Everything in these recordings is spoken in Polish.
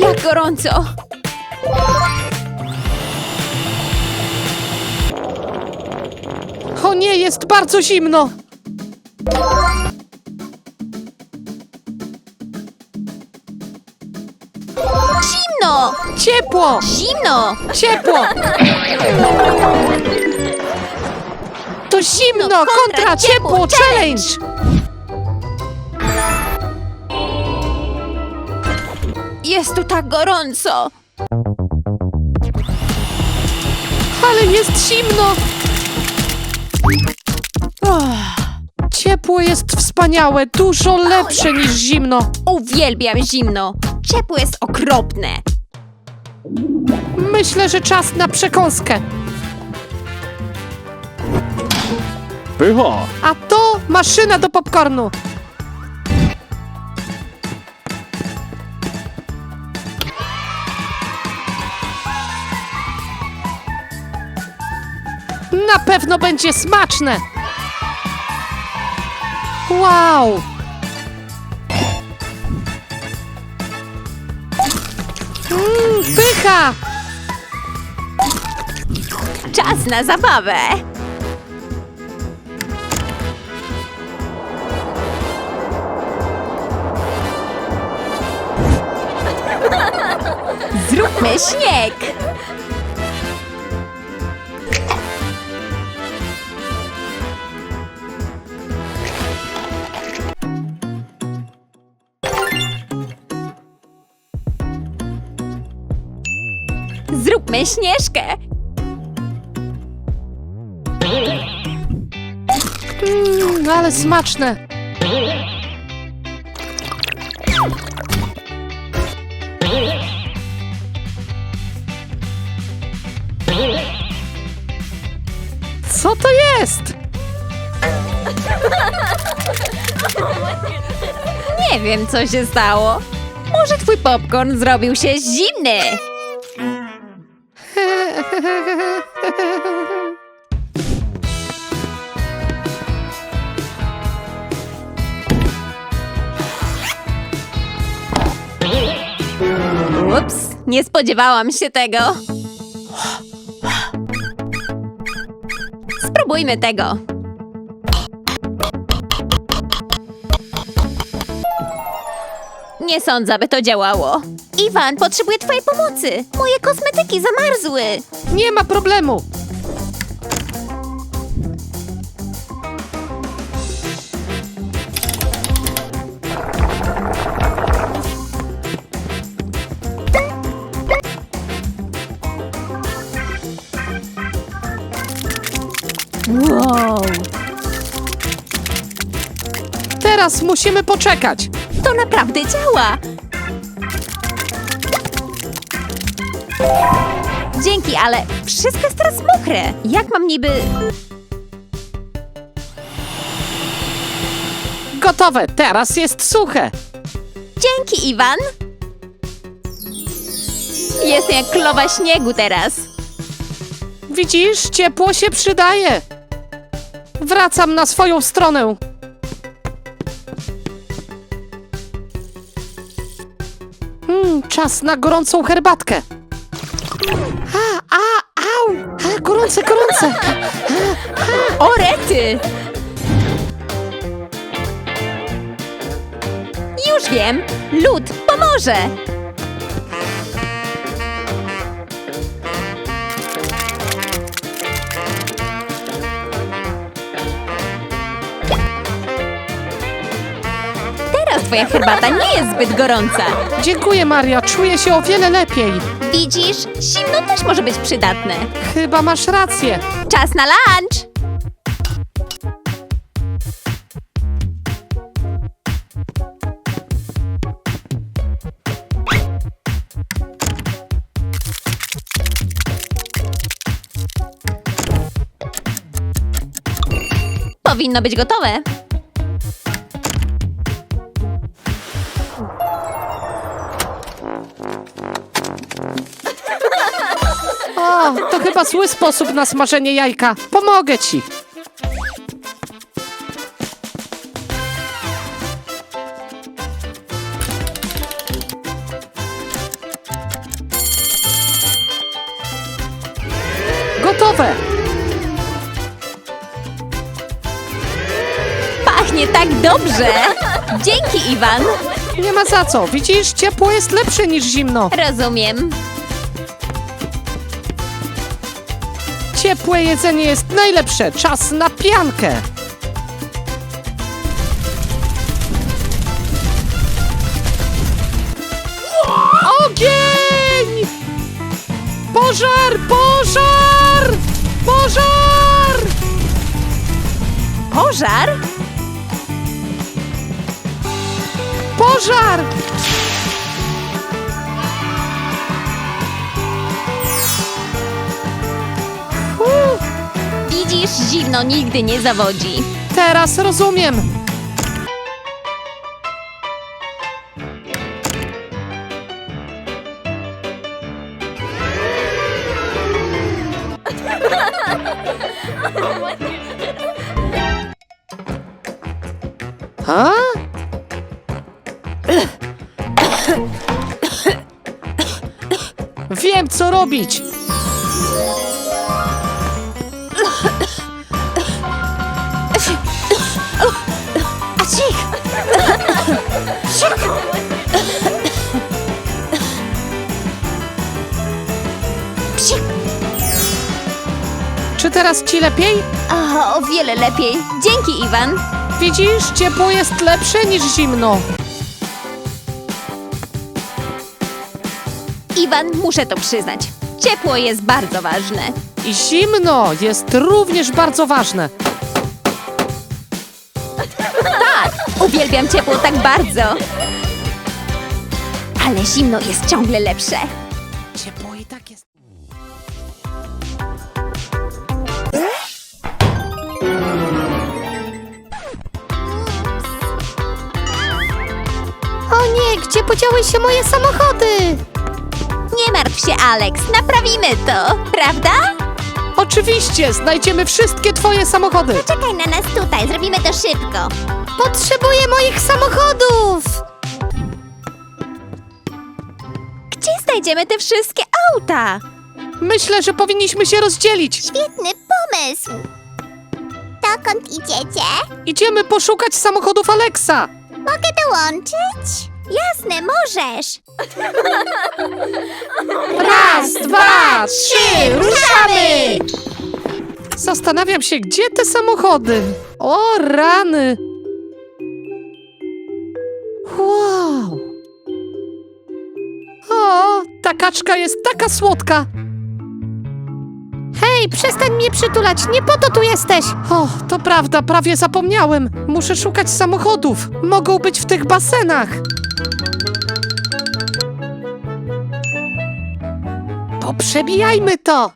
Jak gorąco! O nie, jest bardzo zimno! Zimno! Ciepło! Zimno! Ciepło! To zimno! kontra, Ciepło! Challenge! Jest tu tak gorąco! Ale jest zimno! Ach, Ciepło jest wspaniałe, dużo lepsze niż zimno. Uwielbiam zimno! Ciepło jest okropne! Myślę, że czas na przekąskę. Pycha! A to maszyna do popcornu. Pewno będzie smaczne. Wow! Mmm, pycha! Czas na zabawę! Zróbmy śnieg! Zróbmy śnieżkę! Mmm, ale smaczne. Co to jest? Nie wiem, co się stało. Może twój popcorn zrobił się zimny? Ups, nie spodziewałam się tego. Spróbujmy tego. Nie sądzę, by to działało. Iwan, potrzebuję twojej pomocy. Moje kosmetyki zamarzły. Nie ma problemu. Wow. Teraz musimy poczekać. To naprawdę działa. Dzięki, ale wszystko jest teraz mokre. Jak mam niby... Gotowe, teraz jest suche. Dzięki, Iwan. Jestem jak klowa śniegu teraz. Widzisz, ciepło się przydaje. Wracam na swoją stronę. Czas na gorącą herbatkę. A, a, au! A, gorące, gorące! O, rety! Już wiem, lód pomoże. Twoja herbata nie jest zbyt gorąca. Dziękuję, Maria, czuję się o wiele lepiej. Widzisz, zimno też może być przydatne. Chyba masz rację. Czas na lunch! Powinno być gotowe. chyba zły sposób na smażenie jajka. Pomogę ci. Gotowe! Pachnie tak dobrze! Dzięki, Iwan! Nie ma za co. Widzisz, ciepło jest lepsze niż zimno. Rozumiem. Ciepłe jedzenie jest najlepsze. Czas na piankę. Ogień! Pożar! Pożar! Pożar! Pożar? Pożar! Widzisz, zimno nigdy nie zawodzi. teraz rozumiem. Wiem, co robić. Czy teraz ci lepiej? O, o wiele lepiej. Dzięki, Iwan. Widzisz, ciepło jest lepsze niż zimno. Iwan, muszę to przyznać. Ciepło jest bardzo ważne. I zimno jest również bardzo ważne. Uwielbiam ciepło tak bardzo. Ale zimno jest ciągle lepsze. Ciepło gdzie podziały się moje samochody? Nie martw się, Alex, naprawimy to, prawda? Oczywiście, znajdziemy wszystkie twoje samochody. Czekaj na nas tutaj, zrobimy to szybko. Potrzebuję moich samochodów! Gdzie znajdziemy te wszystkie auta? Myślę, że powinniśmy się rozdzielić. Świetny pomysł! Dokąd idziecie? Idziemy poszukać samochodów Alexa. Mogę dołączyć? Jasne, możesz! Raz, dwa, trzy, ruszamy! Zastanawiam się, gdzie te samochody. O, rany. Wow. O, ta kaczka jest taka słodka. Przestań mnie przytulać, nie po to tu jesteś! O, to prawda, prawie zapomniałem. Muszę szukać samochodów. Mogą być w tych basenach. Poprzebijajmy to.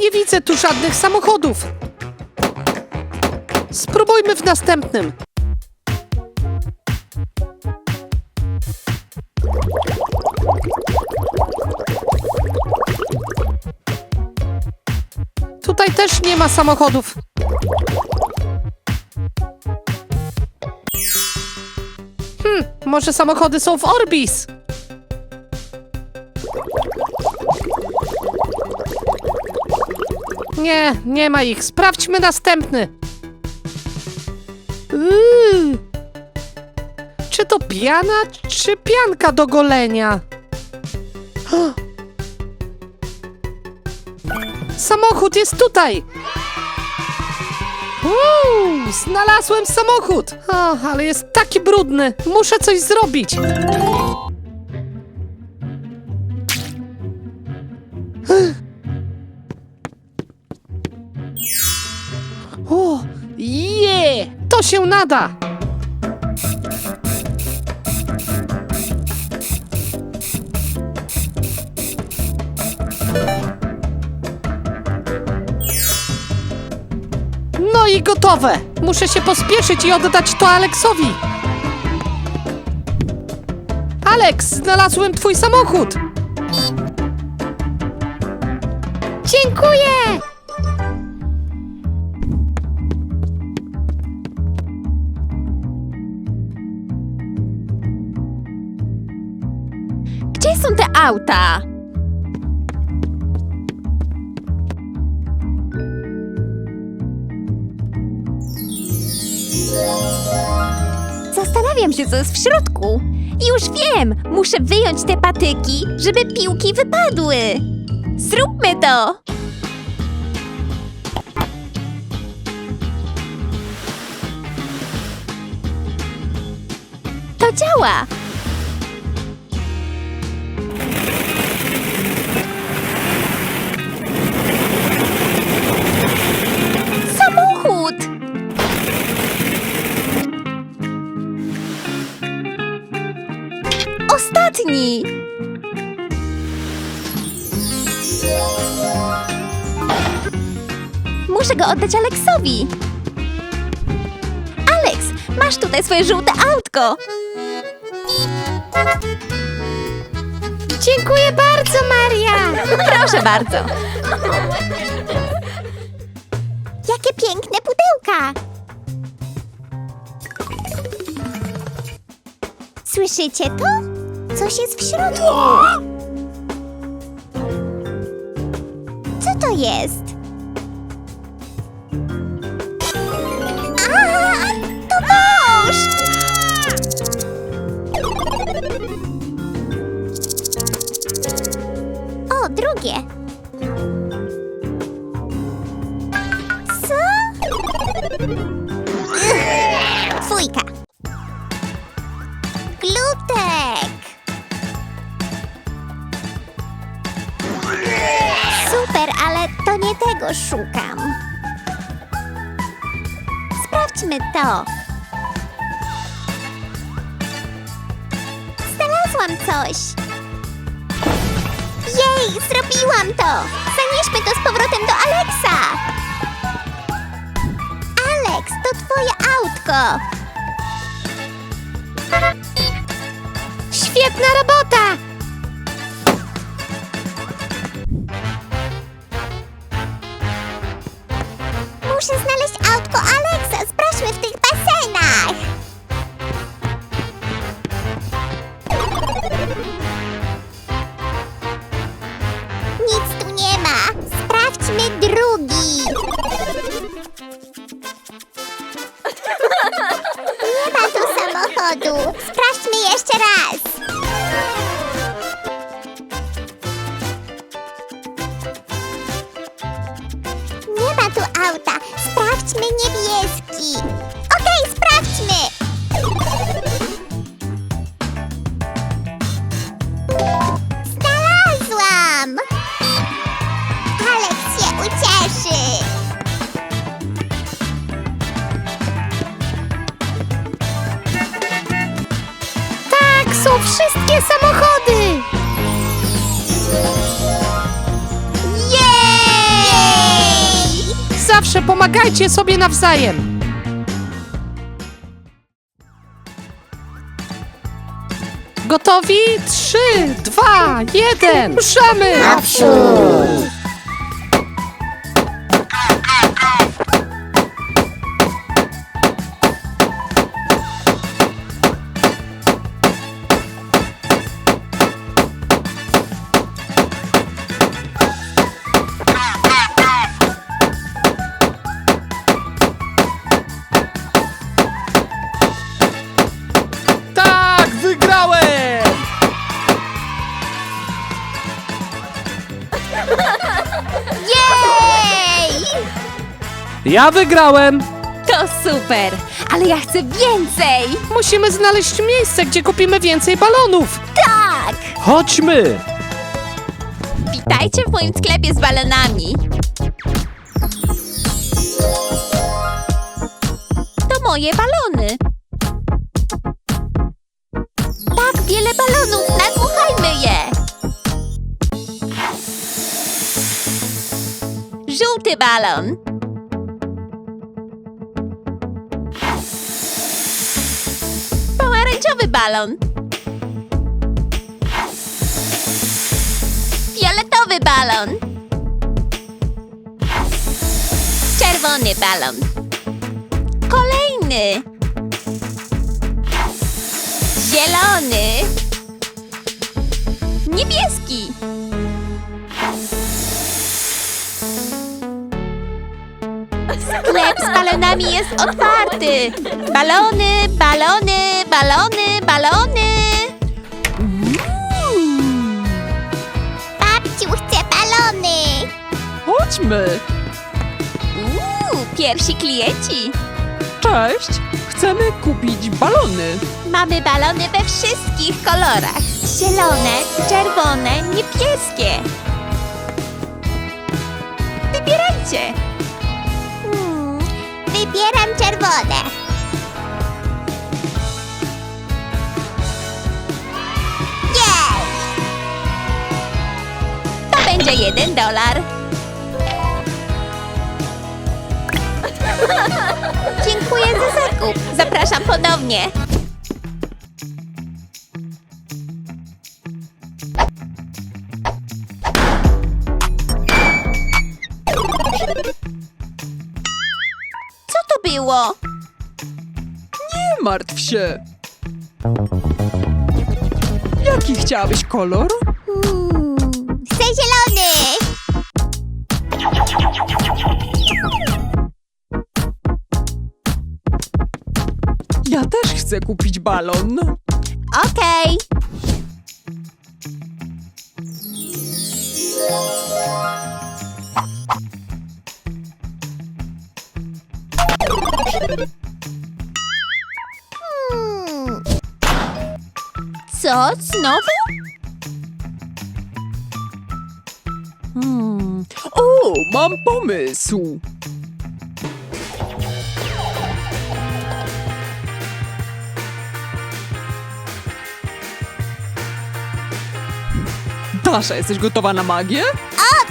Nie widzę tu żadnych samochodów. Spróbujmy w następnym. Tutaj też nie ma samochodów. Hmm, może samochody są w Orbis? Nie, nie ma ich. Sprawdźmy następny. Czy to piana, czy pianka do golenia? Samochód jest tutaj! Uuu, znalazłem samochód! O, ale jest taki brudny. Muszę coś zrobić. O, je! To się nada! Gotowe! Muszę się pospieszyć i oddać to Aleksowi. Aleks, znalazłem twój samochód! Dziękuję! Gdzie są te auta? Zastanawiam się, co jest w środku. Już wiem! Muszę wyjąć te patyki, żeby piłki wypadły. Zróbmy to! To działa! Go oddać Aleksowi. Aleks, masz tutaj swoje żółte autko. Dziękuję bardzo, Maria! Proszę bardzo. Jakie piękne pudełka! Słyszycie to? Coś jest w środku. Co to jest? O, drugie. Co? Fujka. Glutek. Super, ale to nie tego szukam. Sprawdźmy to. Znalazłam coś. Jej, zrobiłam to! Zanieśmy to z powrotem do Aleksa! Aleks, to twoje autko! Świetna pomagajcie sobie nawzajem. Gotowi? Trzy, dwa, jeden. Ruszamy! Tak, Ja wygrałem! To super, ale ja chcę więcej. Musimy znaleźć miejsce, gdzie kupimy więcej balonów. Tak! Chodźmy! Witajcie w moim sklepie z balonami. To moje balony. Tak wiele balonów, nadmuchajmy je. Żółty balon. Pomarańczowy balon. Fioletowy balon. Czerwony balon. Kolejny. Zielony. niebieski. Sklep z balonami jest otwarty. Balony, balony, balony, balony. Babciu chce balony. Chodźmy! Uuu, pierwsi klienci. Cześć! Chcemy kupić balony. Mamy balony we wszystkich kolorach. Zielone, czerwone, niebieskie. Wybierajcie. Wybieram czerwone. Jej! To będzie jeden dolar. Dziękuję za zakup. Zapraszam ponownie. Nie martw się! Jaki chciałabyś kolor? Hmm, chcę zielony. Ja też chcę kupić balon. Okej. Co? Znowu? Hmm. O, mam pomysł! Dasza, jesteś gotowa na magię? o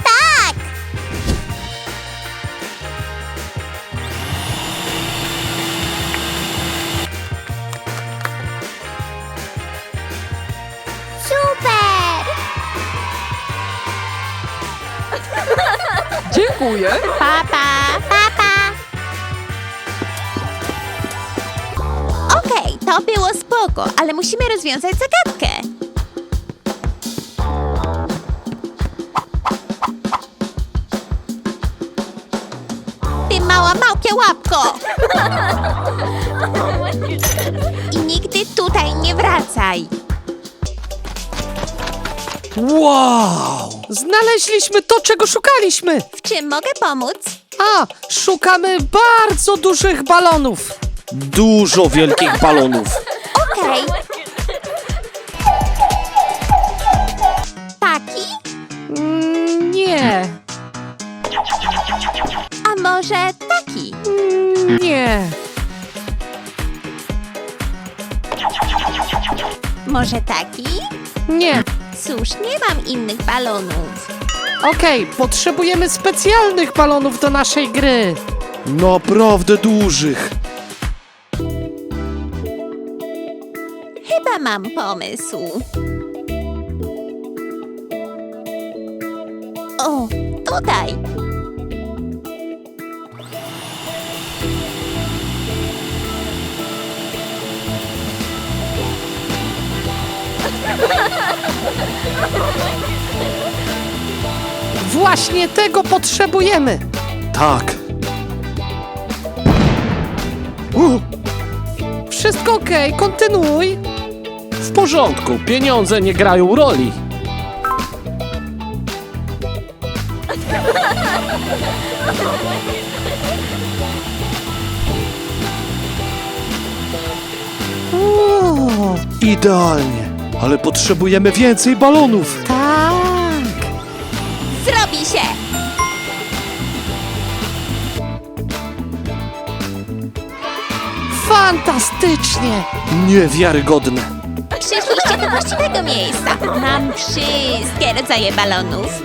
Dziękuję! Papa. Papa! Okej, to było spoko, ale musimy rozwiązać zagadkę. Ty mała małpia łapko! I nigdy tutaj nie wracaj. Wow! Znaleźliśmy to, czego szukaliśmy! W czym mogę pomóc? A, szukamy bardzo dużych balonów. Dużo wielkich balonów. Okej. Taki? Mm, nie, A może taki? mm, nie. Może taki? Nie. Cóż, nie mam innych balonów. Okej, potrzebujemy specjalnych balonów do naszej gry. Naprawdę dużych. Chyba mam pomysł. O, tutaj. Właśnie tego potrzebujemy. Tak. Uh, Wszystko okej, kontynuuj. w porządku, pieniądze nie grają roli. O, Idealnie. Ale potrzebujemy więcej balonów. tak. Zrobi się! Fantastycznie. Niewiarygodne. Przyszliście do właściwego miejsca. Mam wszystkie rodzaje balonów.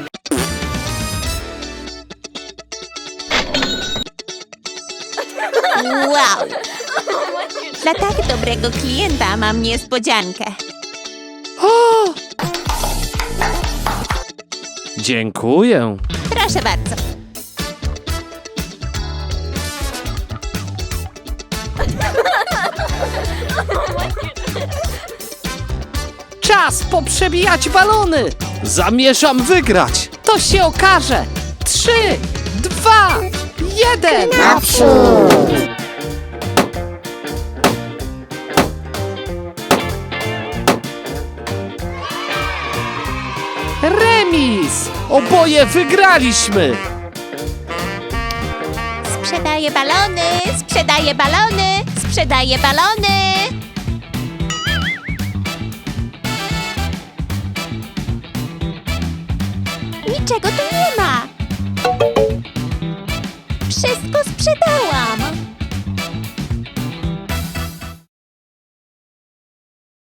Wow! Dla tak dobrego klienta mam niespodziankę. O, Dziękuję. Proszę bardzo. czas. Poprzebijać balony! Zamierzam wygrać! To się okaże! Trzy, dwa, jeden! Remis! Oboje wygraliśmy! Sprzedaję balony, sprzedaję balony, sprzedaję balony. Niczego tu nie ma. Wszystko sprzedałam.